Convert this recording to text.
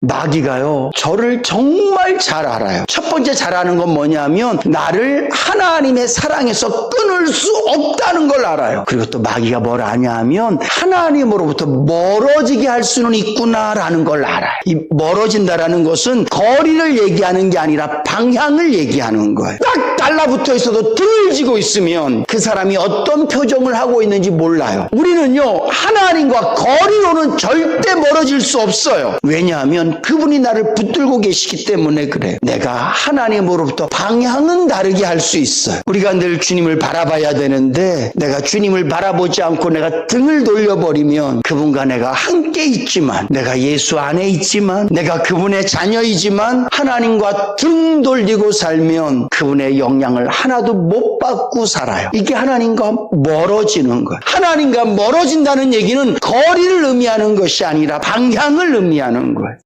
마귀가요, 저를 정말 잘 알아요. 첫 번째 잘 아는 건 뭐냐면, 나를 하나님의 사랑에서 끊을 수 없다는 걸 알아요. 그리고 또 마귀가 뭘 아냐 하면, 하나님으로부터 멀어지게 할 수는 있구나라는 걸 알아요. 이 멀어진다라는 것은 거리를 얘기하는 게 아니라 방향을 얘기하는 거예요. 딱 달라붙어 있어도 등을 지고 있으면 그 사람이 어떤 표정을 하고 있는지 몰라요. 우리는요, 하나님과 거리로는 절대 멀어질 수 없어요. 왜냐하면 그분이 나를 붙들고 계시기 때문에 그래요. 내가 하나님으로부터 방향은 다르게 할 수 있어요. 우리가 늘 주님을 바라봐야 되는데 내가 주님을 바라보지 않고 내가 등을 돌려버리면 그분과 내가 함께 있지만 내가 예수 안에 있지만 내가 그분의 자녀이지만 하나님과 등 돌리고 살면 그분의 영 향을 하나도 못 받고 살아요. 이게 하나님과 멀어지는 거예요. 하나님과 멀어진다는 얘기는 거리를 의미하는 것이 아니라 방향을 의미하는 거예요.